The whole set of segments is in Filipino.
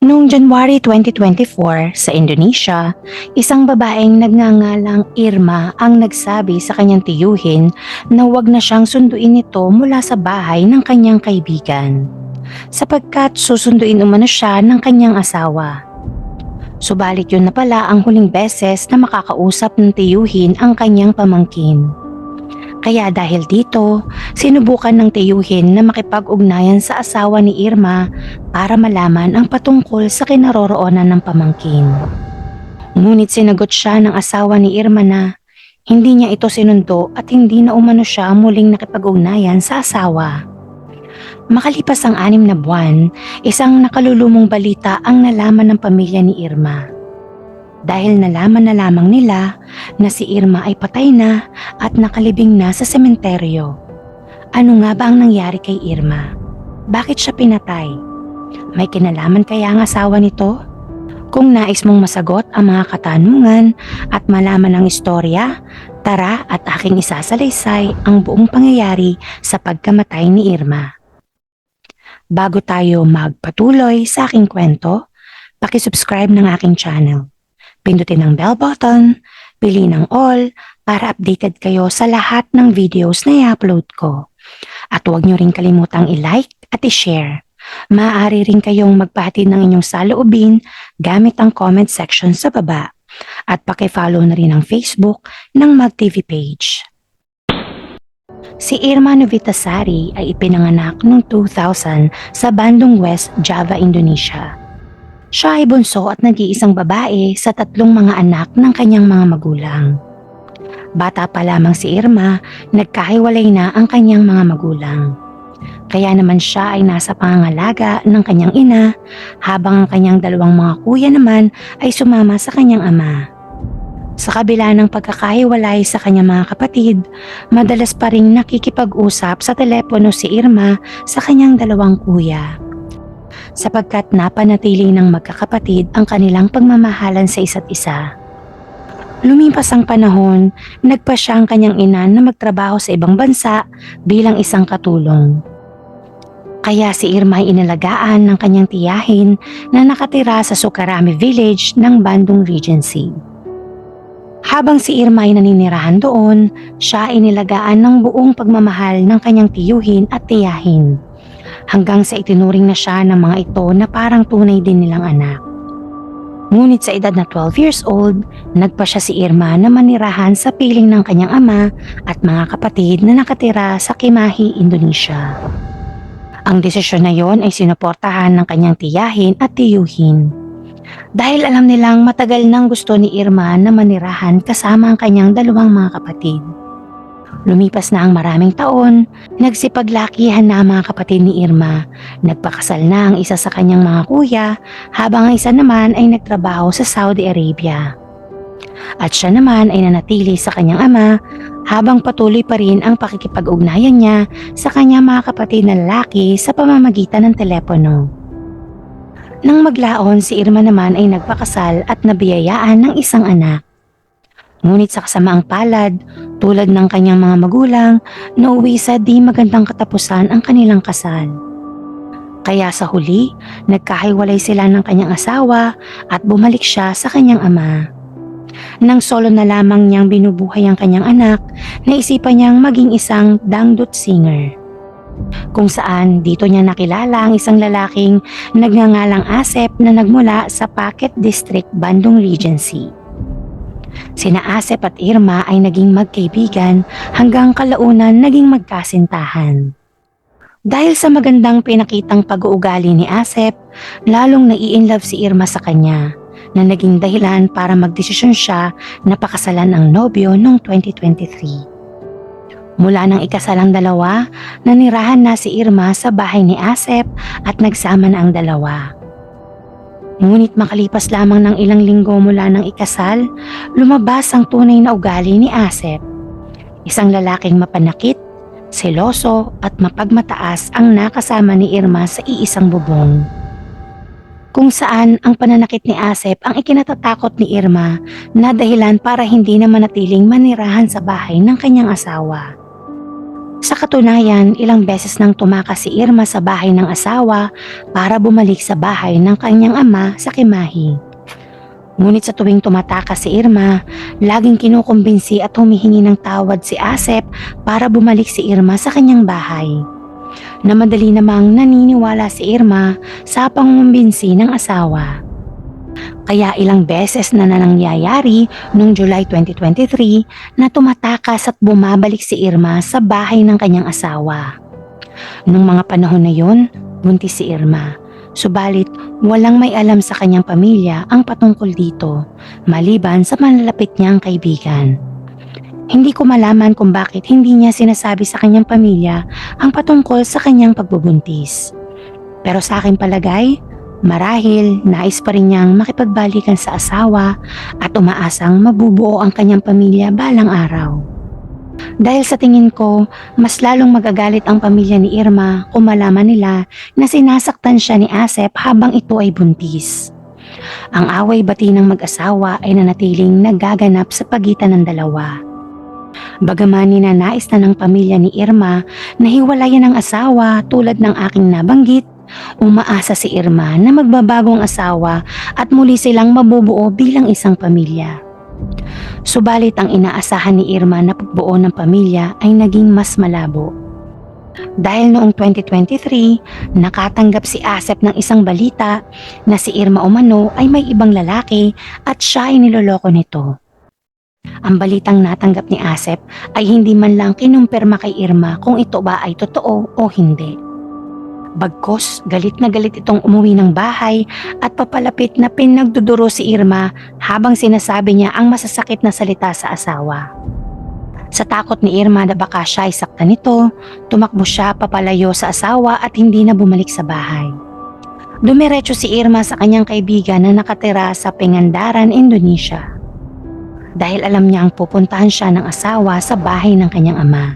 Noong January 2024 sa Indonesia, isang babaeng nagngangalang Irma ang nagsabi sa kanyang tiyuhin na huwag na siyang sunduin ito mula sa bahay ng kanyang kaibigan sapagkat susunduin umano siya ng kanyang asawa. Subalit yun na pala ang huling beses na makakausap ng tiyuhin ang kanyang pamangkin. Kaya dahil dito, sinubukan ng tiyuhin na makipag-ugnayan sa asawa ni Irma para malaman ang patungkol sa kinaroroonan ng pamangkin. Ngunit sinagot siya ng asawa ni Irma na hindi niya ito sinundo at hindi na umano siya muling nakipag-ugnayan sa asawa. Makalipas ang anim na buwan, isang nakalulumong balita ang nalaman ng pamilya ni Irma. Dahil nalaman na lamang nila na si Irma ay patay na at nakalibing na sa sementeryo. Ano nga ba ang nangyari kay Irma? Bakit siya pinatay? May kinalaman kaya ang asawa nito? Kung nais mong masagot ang mga katanungan at malaman ang istorya, tara at aking isasalaysay ang buong pangyayari sa pagkamatay ni Irma. Bago tayo magpatuloy sa aking kwento, pakisubscribe ng aking channel. Pindutin ang bell button, pili ng all para updated kayo sa lahat ng videos na i-upload ko. At huwag nyo rin kalimutang i-like at i-share. Maaari rin kayong magpahatid ng inyong saloobin gamit ang comment section sa baba. At pakifollow na rin ang Facebook ng MagTV page. Si Irma Novitasari ay ipinanganak noong 2000 sa Bandung West, Java, Indonesia. Siya ay bunso at nag-iisang babae sa tatlong mga anak ng kanyang mga magulang. Bata pa lamang si Irma, nagkahiwalay na ang kanyang mga magulang. Kaya naman siya ay nasa pangangalaga ng kanyang ina habang ang kanyang dalawang mga kuya naman ay sumama sa kanyang ama. Sa kabila ng pagkakahiwalay sa kanyang mga kapatid, madalas pa rin nakikipag-usap sa telepono si Irma sa kanyang dalawang kuya. Sapagkat napanatili ng magkakapatid ang kanilang pagmamahalan sa isa't isa. Lumipas ang panahon, nagpa siya ang kanyang ina na magtrabaho sa ibang bansa bilang isang katulong. Kaya si Irma ay inalagaan ng kanyang tiyahin na nakatira sa Sukarami Village ng Bandung Regency. Habang si Irma ay naninirahan doon, siya ay nilagaan ng buong pagmamahal ng kanyang tiyuhin at tiyahin. Hanggang sa itinuring na siya ng mga ito na parang tunay din nilang anak. Ngunit sa edad na 12 years old, nagpa siya si Irma na manirahan sa piling ng kanyang ama at mga kapatid na nakatira sa Kimahi, Indonesia. Ang desisyon na yon ay sinuportahan ng kanyang tiyahin at tiyuhin. Dahil alam nilang matagal nang gusto ni Irma na manirahan kasama ang kanyang dalawang mga kapatid. Lumipas na ang maraming taon, nagsipaglakihan na ang mga kapatid ni Irma. Nagpakasal na ang isa sa kanyang mga kuya habang ang isa naman ay nagtrabaho sa Saudi Arabia. At siya naman ay nanatili sa kanyang ama habang patuloy pa rin ang pakikipag-ugnayan niya sa kanyang mga kapatid na lalaki sa pamamagitan ng telepono. Nang maglaon, si Irma naman ay nagpakasal at nabiyayaan ng isang anak. Ngunit sa kasamaang palad, tulad ng kanyang mga magulang, nauwi sa di magandang katapusan ang kanilang kasal. Kaya sa huli, nagkahiwalay sila ng kanyang asawa at bumalik siya sa kanyang ama. Nang solo na lamang niyang binubuhay ang kanyang anak, naisipan niyang maging isang dangdut singer. Kung saan dito niya nakilala ang isang lalaking nagngangalang Asep na nagmula sa Paket District, Bandung Regency. Sina Asep at Irma ay naging magkaibigan hanggang kalaunan naging magkasintahan. Dahil sa magandang pinakitang pag-uugali ni Asep, lalong nai-inlove si Irma sa kanya na naging dahilan para magdesisyon siya na pakasalan ang nobyo noong 2023. Mula nang ikasalang dalawa, nanirahan na si Irma sa bahay ni Asep at nagsama na ang dalawa. Ngunit makalipas lamang ng ilang linggo mula ng ikasal, lumabas ang tunay na ugali ni Asep. Isang lalaking mapanakit, seloso at mapagmataas ang nakasama ni Irma sa iisang bubong. Kung saan ang pananakit ni Asep ang ikinatatakot ni Irma na dahilan para hindi na manatiling manirahan sa bahay ng kanyang asawa. Sa katunayan, ilang beses nang tumakas si Irma sa bahay ng asawa para bumalik sa bahay ng kanyang ama sa Kimahi. Ngunit sa tuwing tumatakas si Irma, laging kinukumbinsi at humihingi ng tawad si Asep para bumalik si Irma sa kanyang bahay. Na madali namang naniniwala si Irma sa pangumbinsi ng asawa. Kaya ilang beses na nangyayari noong July 2023 na tumatakas at bumabalik si Irma sa bahay ng kanyang asawa. Nung mga panahon na yon, buntis si Irma. Subalit, walang may alam sa kanyang pamilya ang patungkol dito, maliban sa malalapit niyang kaibigan. Hindi ko malaman kung bakit hindi niya sinasabi sa kanyang pamilya ang patungkol sa kanyang pagbubuntis. Pero sa aking palagay, marahil nais pa rin niyang makipagbalikan sa asawa at umaasang mabubuo ang kanyang pamilya balang araw. Dahil sa tingin ko, mas lalong magagalit ang pamilya ni Irma kung malaman nila na sinasaktan siya ni Asep habang ito ay buntis. Ang away bati ng mag-asawa ay nanatiling nagaganap sa pagitan ng dalawa. Bagaman ninanais na ng pamilya ni Irma na hiwalayan ang asawa tulad ng aking nabanggit, umaasa si Irma na magbabagong asawa at muli silang mabubuo bilang isang pamilya. Subalit ang inaasahan ni Irma na pagbuo ng pamilya ay naging mas malabo. Dahil noong 2023, nakatanggap si Asep ng isang balita na si Irma Umano ay may ibang lalaki at siya ay niloloko nito. Ang balitang natanggap ni Asep ay hindi man lang kinumpirma kay Irma kung ito ba ay totoo o hindi. Bagkos, galit na galit itong umuwi ng bahay at papalapit na pinagduduro si Irma habang sinasabi niya ang masasakit na salita sa asawa. Sa takot ni Irma na baka siya ay saktan nito, tumakbo siya papalayo sa asawa at hindi na bumalik sa bahay. Dumiretso si Irma sa kanyang kaibigan na nakatira sa Pengandaran, Indonesia. Dahil alam niya ang pupuntahan siya ng asawa sa bahay ng kanyang ama.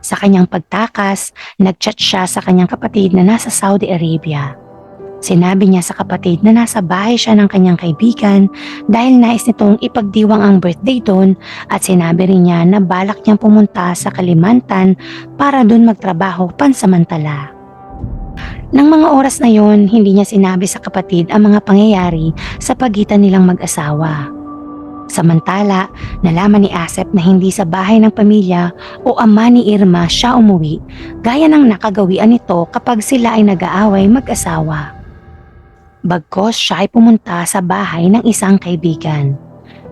Sa kanyang pagtakas, nagchat siya sa kanyang kapatid na nasa Saudi Arabia. Sinabi niya sa kapatid na nasa bahay siya ng kanyang kaibigan dahil nais nitong ipagdiwang ang birthday doon at sinabi rin niya na balak niyang pumunta sa Kalimantan para doon magtrabaho pansamantala. Nang mga oras na yon, hindi niya sinabi sa kapatid ang mga pangyayari sa pagitan nilang mag-asawa. Samantala, nalaman ni Asep na hindi sa bahay ng pamilya o ama ni Irma siya umuwi, gaya ng nakagawian nito kapag sila ay nag-aaway mag-asawa. Bagkos siya ay pumunta sa bahay ng isang kaibigan.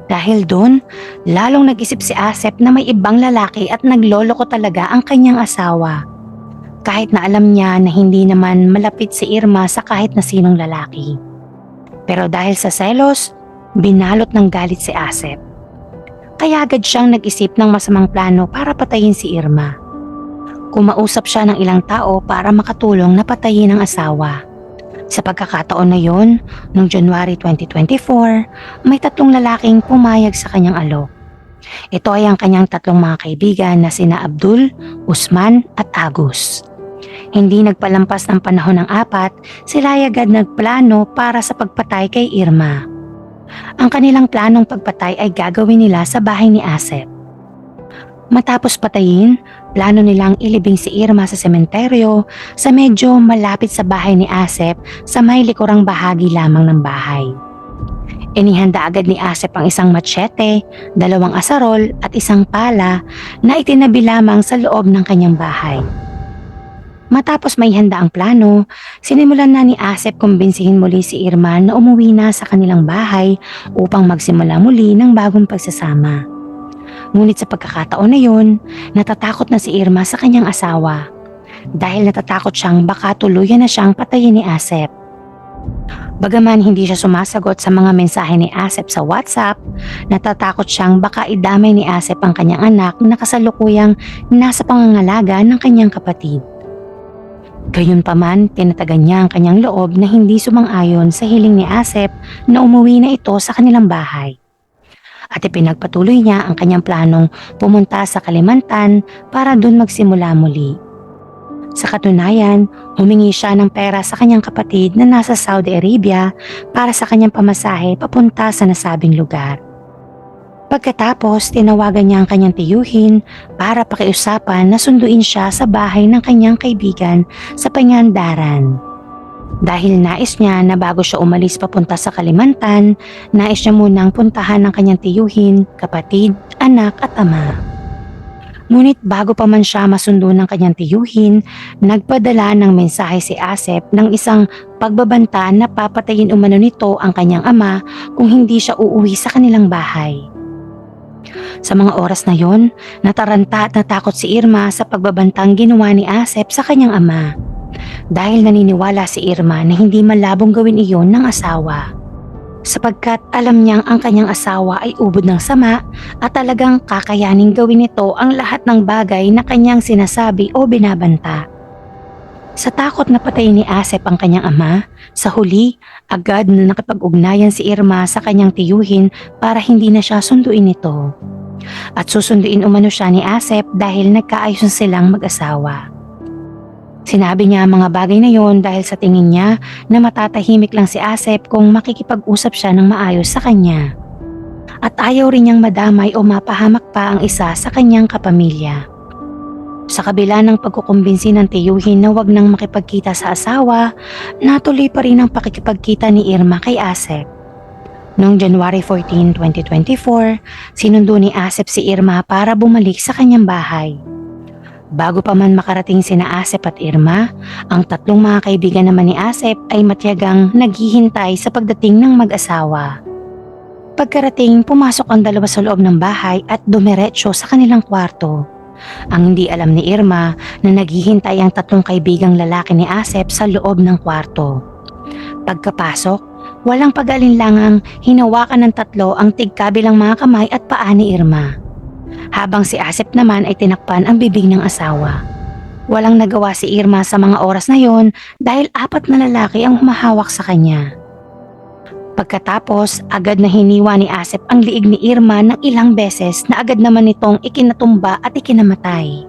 Dahil doon, lalong nag-isip si Asep na may ibang lalaki at nagloloko talaga ang kanyang asawa. Kahit na alam niya na hindi naman malapit si Irma sa kahit na sinong lalaki. Pero dahil sa selos, Binalot ng galit si Asep. Kaya agad siyang nag-isip ng masamang plano para patayin si Irma. Kumausap siya ng ilang tao para makatulong na patayin ang asawa. Sa pagkakataon na yon, noong January 2024, may tatlong lalaking pumayag sa kanyang alok. Ito ay ang kanyang tatlong mga kaibigan na sina Abdul, Usman at Agus. Hindi nagpalampas ng panahon ng apat, sila ay agad nagplano para sa pagpatay kay Irma. Ang kanilang planong pagpatay ay gagawin nila sa bahay ni Asep. Matapos patayin, plano nilang ilibing si Irma sa sementeryo sa medyo malapit sa bahay ni Asep sa may likurang bahagi lamang ng bahay. Inihanda agad ni Asep ang isang machete, dalawang asarol at isang pala na itinabi lamang sa loob ng kanyang bahay. Matapos may handa ang plano, sinimulan na ni Asep kumbinsihin muli si Irma na umuwi na sa kanilang bahay upang magsimula muli ng bagong pagsasama. Ngunit sa pagkakataon na yun, natatakot na si Irma sa kanyang asawa dahil natatakot siyang baka tuluyan na siyang patayin ni Asep. Bagaman hindi siya sumasagot sa mga mensahe ni Asep sa WhatsApp, natatakot siyang baka idamay ni Asep ang kanyang anak na kasalukuyang nasa pangangalaga ng kanyang kapatid. Gayunpaman, tinatagan niya ang kanyang loob na hindi sumang-ayon sa hiling ni Asep na umuwi na ito sa kanilang bahay. At ipinagpatuloy niya ang kanyang planong pumunta sa Kalimantan para doon magsimula muli. Sa katunayan, humingi siya ng pera sa kanyang kapatid na nasa Saudi Arabia para sa kanyang pamasahe papunta sa nasabing lugar. Pagkatapos, tinawagan niya ang kanyang tiyuhin para pakiusapan na sunduin siya sa bahay ng kanyang kaibigan sa pangandaran. Dahil nais niya na bago siya umalis papunta sa Kalimantan, nais niya munang puntahan ng kanyang tiyuhin, kapatid, anak at ama. Ngunit bago pa man siya masundo ng kanyang tiyuhin, nagpadala ng mensahe si Asep ng isang pagbabanta na papatayin umano nito ang kanyang ama kung hindi siya uuwi sa kanilang bahay. Sa mga oras na yon, nataranta at natakot si Irma sa pagbabantang ginawa ni Asep sa kanyang ama. Dahil naniniwala si Irma na hindi malabong gawin iyon ng asawa. Sapagkat alam niyang ang kanyang asawa ay ubod ng sama at talagang kakayaning gawin nito ang lahat ng bagay na kanyang sinasabi o binabanta. Sa takot na patayin ni Asep ang kanyang ama, sa huli, agad na nakipag-ugnayan si Irma sa kanyang tiyuhin para hindi na siya sunduin nito. At susunduin umano siya ni Asep dahil nagkaayos na silang mag-asawa. Sinabi niya ang mga bagay na yon dahil sa tingin niya na matatahimik lang si Asep kung makikipag-usap siya ng maayos sa kanya. At ayaw rin niyang madamay o mapahamak pa ang isa sa kanyang kapamilya. Sa kabila ng pagkukumbinsi ng tiyuhin na wag nang makipagkita sa asawa, natuloy pa rin ang pakikipagkita ni Irma kay Asep. Noong January 14, 2024, sinundo ni Asep si Irma para bumalik sa kanyang bahay. Bago pa man makarating sina Asep at Irma, ang tatlong mga kaibigan naman ni Asep ay matyagang naghihintay sa pagdating ng mag-asawa. Pagkarating, pumasok ang dalawa sa loob ng bahay at dumiretso sa kanilang kwarto. Ang hindi alam ni Irma na naghihintay ang tatlong kaibigang lalaki ni Asep sa loob ng kwarto. Pagkapasok, walang pag-alinlangang hinawakan ng tatlo ang tigkabilang mga kamay at paa ni Irma. Habang si Asep naman ay tinakpan ang bibig ng asawa. Walang nagawa si Irma sa mga oras na yon dahil apat na lalaki ang humahawak sa kanya. Pagkatapos, agad na hiniwa ni Asep ang liig ni Irma ng ilang beses na agad naman nitong ikinatumba at ikinamatay.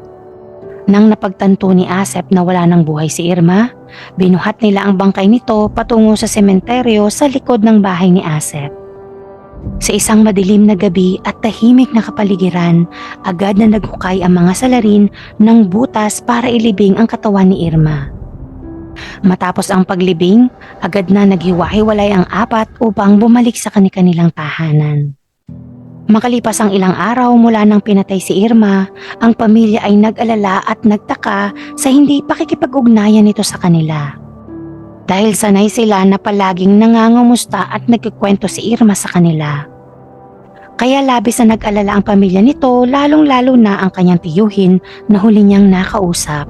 Nang napagtanto ni Asep na wala ng buhay si Irma, binuhat nila ang bangkay nito patungo sa sementeryo sa likod ng bahay ni Asep. Sa isang madilim na gabi at tahimik na kapaligiran, agad na naghukay ang mga salarin ng butas para ilibing ang katawan ni Irma. Matapos ang paglibing, agad na naghiwa-hiwalay ang apat upang bumalik sa kanilang tahanan. Makalipas ang ilang araw mula nang pinatay si Irma, ang pamilya ay nag-alala at nagtaka sa hindi pakikipag-ugnayan nito sa kanila. Dahil sanay sila na palaging nangangumusta at nagkikwento si Irma sa kanila. Kaya labis na nag-alala ang pamilya nito lalong-lalo na ang kanyang tiyuhin na huli niyang nakausap.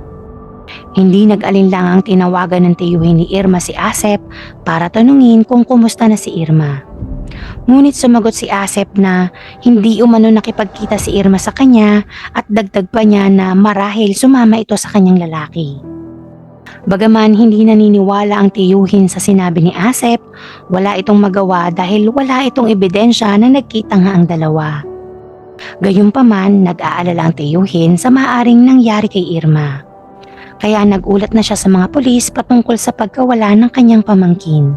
Hindi nag-alinlang ang tinawagan ng tiyuhin ni Irma si Asep para tanungin kung kumusta na si Irma. Ngunit sumagot si Asep na hindi umano nakipagkita si Irma sa kanya at dagdag pa niya na marahil sumama ito sa kanyang lalaki. Bagaman hindi naniniwala ang tiyuhin sa sinabi ni Asep, wala itong magawa dahil wala itong ebidensya na nagkita nga ang dalawa. Gayunpaman, nag-aalala ang tiyuhin sa maaring nangyari kay Irma. Kaya nagulat na siya sa mga pulis patungkol sa pagkawala ng kanyang pamangkin.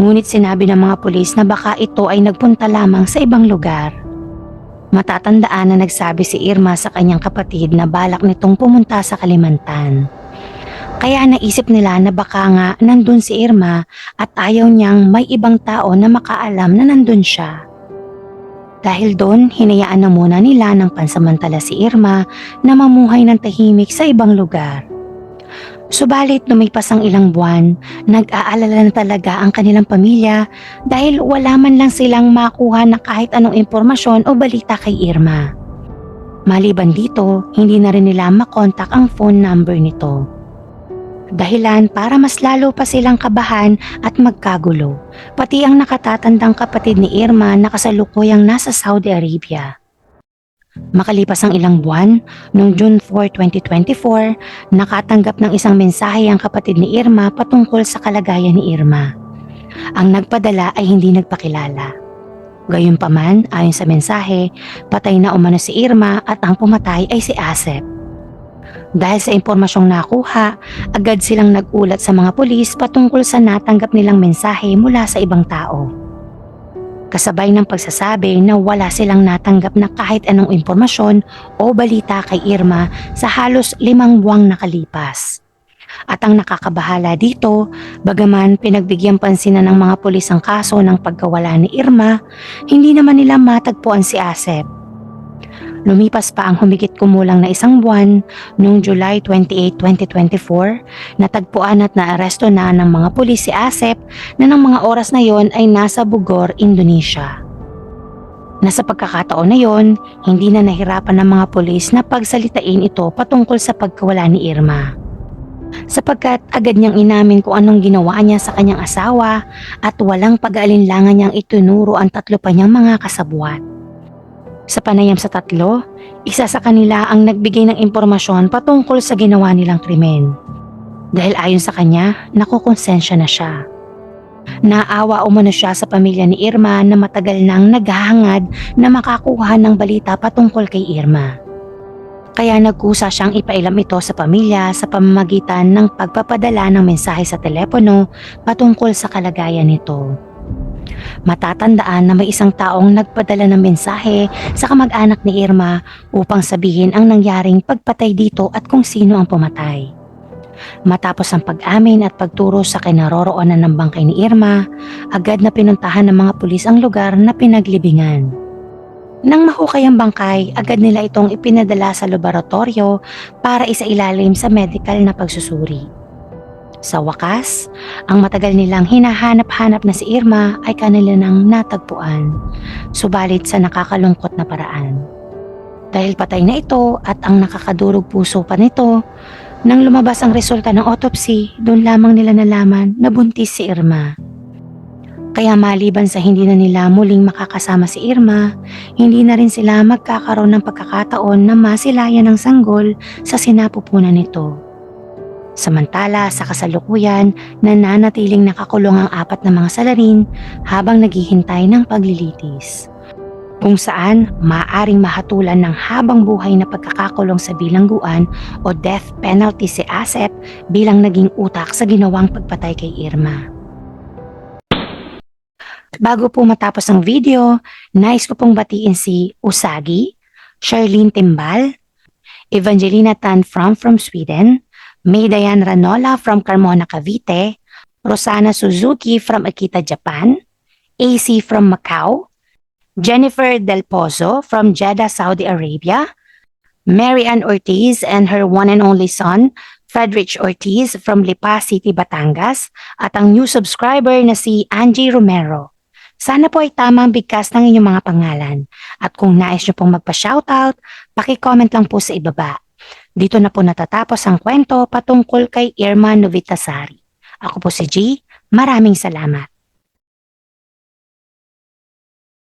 Ngunit sinabi ng mga pulis na baka ito ay nagpunta lamang sa ibang lugar. Matatandaan na nagsabi si Irma sa kanyang kapatid na balak nitong pumunta sa Kalimantan. Kaya naisip nila na baka nga nandun si Irma at ayaw niyang may ibang tao na makaalam na nandun siya. Dahil doon, hinayaan na muna nila ng pansamantala si Irma na mamuhay ng tahimik sa ibang lugar. Subalit lumipas ang ilang buwan, nag-aalala na talaga ang kanilang pamilya dahil wala man lang silang makuha na kahit anong impormasyon o balita kay Irma. Maliban dito, hindi na rin nila makontak ang phone number nito. Dahilan para mas lalo pa silang kabahan at magkagulo, pati ang nakatatandang kapatid ni Irma na kasalukuyang nasa Saudi Arabia. Makalipas ang ilang buwan, noong June 4, 2024, nakatanggap ng isang mensahe ang kapatid ni Irma patungkol sa kalagayan ni Irma. Ang nagpadala ay hindi nagpakilala. Gayunpaman, ayon sa mensahe, patay na umano si Irma at ang pumatay ay si Asep. Dahil sa impormasyong nakuha, agad silang nagulat sa mga pulis patungkol sa natanggap nilang mensahe mula sa ibang tao. kasabay ng pagsasabi na wala silang natanggap na kahit anong impormasyon o balita kay Irma sa halos limang buwang nakalipas. At ang nakakabahala dito, bagaman pinagbigyan pansinan ng mga pulis ang kaso ng pagkawala ni Irma, hindi naman nila matagpuan si Asep. Lumipas pa ang humigit kumulang na isang buwan noong July 28, 2024, natagpuan at naaresto na ng mga pulis si Asep na ng mga oras na yon ay nasa Bogor, Indonesia. Nasa pagkakataon na yon, hindi na nahirapan ng mga pulis na pagsalitain ito patungkol sa pagkawala ni Irma. Sapagkat agad niyang inamin kung anong ginawa niya sa kanyang asawa at walang pag-aalinlangan niyang itunuro ang tatlo pa niyang mga kasabwat. Sa panayam sa tatlo, isa sa kanila ang nagbigay ng impormasyon patungkol sa ginawa nilang krimen. Dahil ayon sa kanya, nakukonsensya na siya. Naawa umano siya sa pamilya ni Irma na matagal nang naghahangad na makakuha ng balita patungkol kay Irma. Kaya nagkusa siyang ipailam ito sa pamilya sa pamamagitan ng pagpapadala ng mensahe sa telepono patungkol sa kalagayan nito. Matatandaan na may isang taong nagpadala ng mensahe sa kamag-anak ni Irma upang sabihin ang nangyaring pagpatay dito at kung sino ang pumatay. Matapos ang pag-amin at pagturo sa kinaroroonan ng bangkay ni Irma, agad na pinuntahan ng mga pulis ang lugar na pinaglibingan. Nang mahukay ang bangkay, agad nila itong ipinadala sa laboratorio para isailalim sa medical na pagsusuri. Sa wakas, ang matagal nilang hinahanap-hanap na si Irma ay kanila nang natagpuan, subalit sa nakakalungkot na paraan. Dahil patay na ito at ang nakakadurog puso pa nito, nang lumabas ang resulta ng autopsy, doon lamang nila nalaman na buntis si Irma. Kaya maliban sa hindi na nila muling makakasama si Irma, hindi na rin sila magkakaroon ng pagkakataon na masilayan ng sanggol sa sinapupunan nito. Samantala sa kasalukuyan, nananatiling nakakulong ang apat na mga salarin habang naghihintay ng paglilitis. Kung saan maaring mahatulan ng habang buhay na pagkakakulong sa bilangguan o death penalty si Asep bilang naging utak sa ginawang pagpatay kay Irma. Bago po matapos ang video, nais ko pong batiin si Usagi, Charlene Timbal, Evangelina Tan from from Sweden, May Dayan Ranola from Carmona, Cavite, Rosana Suzuki from Akita, Japan, AC from Macau, Jennifer Del Pozo from Jeddah, Saudi Arabia, Mary Ann Ortiz and her one and only son, Fredrich Ortiz from Lipa City, Batangas, at ang new subscriber na si Angie Romero. Sana po ay tamang bigkas ng inyong mga pangalan. At kung nais nyo pong magpa-shoutout, paki-comment lang po sa ibaba. Dito na po natatapos ang kwento patungkol kay Irma Novitasari. Ako po si G. Maraming salamat.